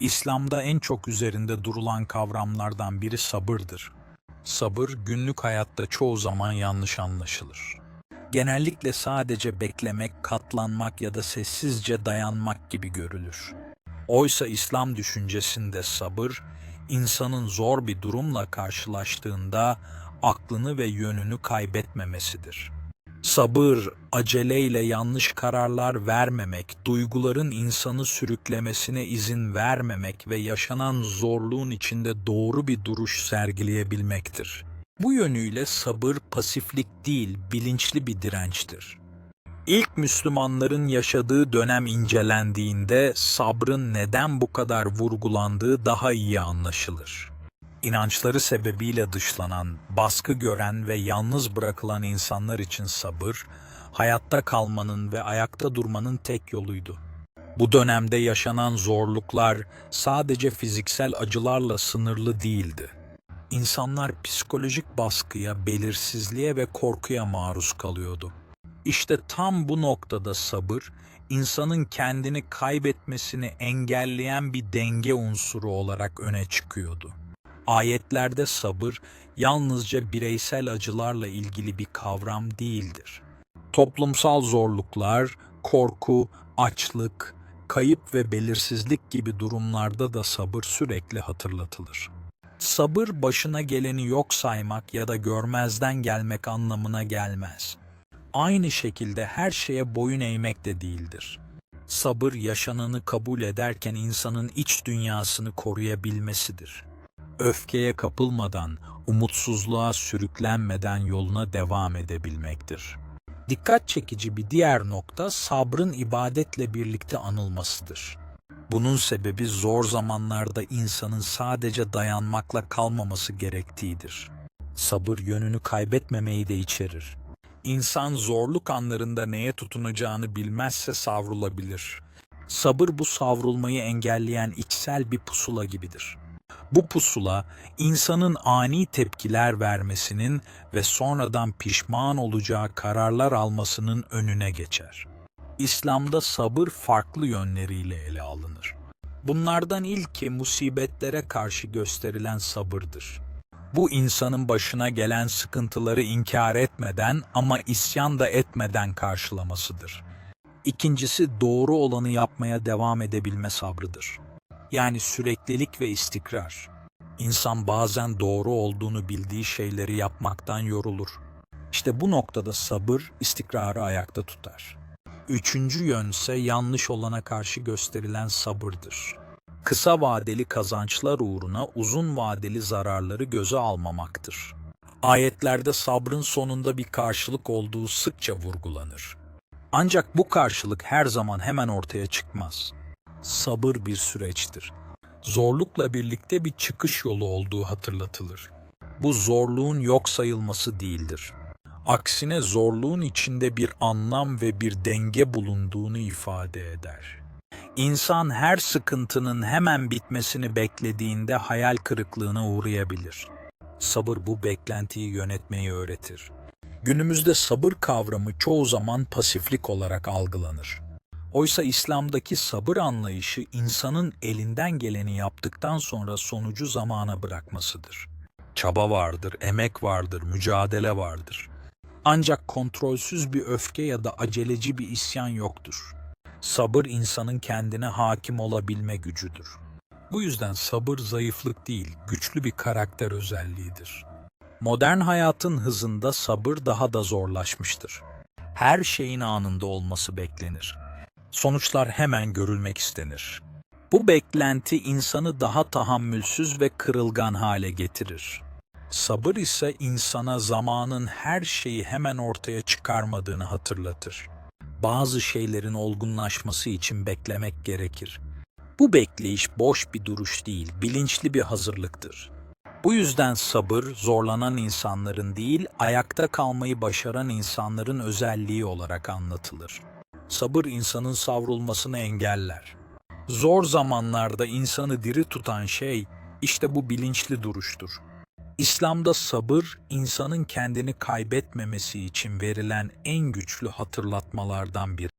İslam'da en çok üzerinde durulan kavramlardan biri sabırdır. Sabır günlük hayatta çoğu zaman yanlış anlaşılır. Genellikle sadece beklemek, katlanmak ya da sessizce dayanmak gibi görülür. Oysa İslam düşüncesinde sabır, insanın zor bir durumla karşılaştığında aklını ve yönünü kaybetmemesidir. Sabır, aceleyle yanlış kararlar vermemek, duyguların insanı sürüklemesine izin vermemek ve yaşanan zorluğun içinde doğru bir duruş sergileyebilmektir. Bu yönüyle sabır pasiflik değil, bilinçli bir dirençtir. İlk Müslümanların yaşadığı dönem incelendiğinde sabrın neden bu kadar vurgulandığı daha iyi anlaşılır. İnançları sebebiyle dışlanan, baskı gören ve yalnız bırakılan insanlar için sabır, hayatta kalmanın ve ayakta durmanın tek yoluydu. Bu dönemde yaşanan zorluklar sadece fiziksel acılarla sınırlı değildi. İnsanlar psikolojik baskıya, belirsizliğe ve korkuya maruz kalıyordu. İşte tam bu noktada sabır, insanın kendini kaybetmesini engelleyen bir denge unsuru olarak öne çıkıyordu. Ayetlerde sabır yalnızca bireysel acılarla ilgili bir kavram değildir. Toplumsal zorluklar, korku, açlık, kayıp ve belirsizlik gibi durumlarda da sabır sürekli hatırlatılır. Sabır başına geleni yok saymak ya da görmezden gelmek anlamına gelmez. Aynı şekilde her şeye boyun eğmek de değildir. Sabır yaşananı kabul ederken insanın iç dünyasını koruyabilmesidir. Öfkeye kapılmadan, umutsuzluğa sürüklenmeden yoluna devam edebilmektir. Dikkat çekici bir diğer nokta sabrın ibadetle birlikte anılmasıdır. Bunun sebebi zor zamanlarda insanın sadece dayanmakla kalmaması gerektiğidir. Sabır yönünü kaybetmemeyi de içerir. İnsan zorluk anlarında neye tutunacağını bilmezse savrulabilir. Sabır bu savrulmayı engelleyen içsel bir pusula gibidir. Bu pusula insanın ani tepkiler vermesinin ve sonradan pişman olacağı kararlar almasının önüne geçer. İslam'da sabır farklı yönleriyle ele alınır. Bunlardan ilki musibetlere karşı gösterilen sabırdır. Bu insanın başına gelen sıkıntıları inkar etmeden ama isyan da etmeden karşılamasıdır. İkincisi doğru olanı yapmaya devam edebilme sabrıdır. Yani süreklilik ve istikrar. İnsan bazen doğru olduğunu bildiği şeyleri yapmaktan yorulur. İşte bu noktada sabır istikrarı ayakta tutar. Üçüncü yönse yanlış olana karşı gösterilen sabırdır. Kısa vadeli kazançlar uğruna uzun vadeli zararları göze almamaktır. Ayetlerde sabrın sonunda bir karşılık olduğu sıkça vurgulanır. Ancak bu karşılık her zaman hemen ortaya çıkmaz. Sabır bir süreçtir. Zorlukla birlikte bir çıkış yolu olduğu hatırlatılır. Bu zorluğun yok sayılması değildir. Aksine zorluğun içinde bir anlam ve bir denge bulunduğunu ifade eder. İnsan her sıkıntının hemen bitmesini beklediğinde hayal kırıklığına uğrayabilir. Sabır bu beklentiyi yönetmeyi öğretir. Günümüzde sabır kavramı çoğu zaman pasiflik olarak algılanır. Oysa İslam'daki sabır anlayışı insanın elinden geleni yaptıktan sonra sonucu zamana bırakmasıdır. Çaba vardır, emek vardır, mücadele vardır. Ancak kontrolsüz bir öfke ya da aceleci bir isyan yoktur. Sabır insanın kendine hakim olabilme gücüdür. Bu yüzden sabır zayıflık değil, güçlü bir karakter özelliğidir. Modern hayatın hızında sabır daha da zorlaşmıştır. Her şeyin anında olması beklenir. Sonuçlar hemen görülmek istenir. Bu beklenti insanı daha tahammülsüz ve kırılgan hale getirir. Sabır ise insana zamanın her şeyi hemen ortaya çıkarmadığını hatırlatır. Bazı şeylerin olgunlaşması için beklemek gerekir. Bu bekleyiş boş bir duruş değil, bilinçli bir hazırlıktır. Bu yüzden sabır zorlanan insanların değil, ayakta kalmayı başaran insanların özelliği olarak anlatılır. Sabır insanın savrulmasını engeller. Zor zamanlarda insanı diri tutan şey işte bu bilinçli duruştur. İslam'da sabır, insanın kendini kaybetmemesi için verilen en güçlü hatırlatmalardan biri.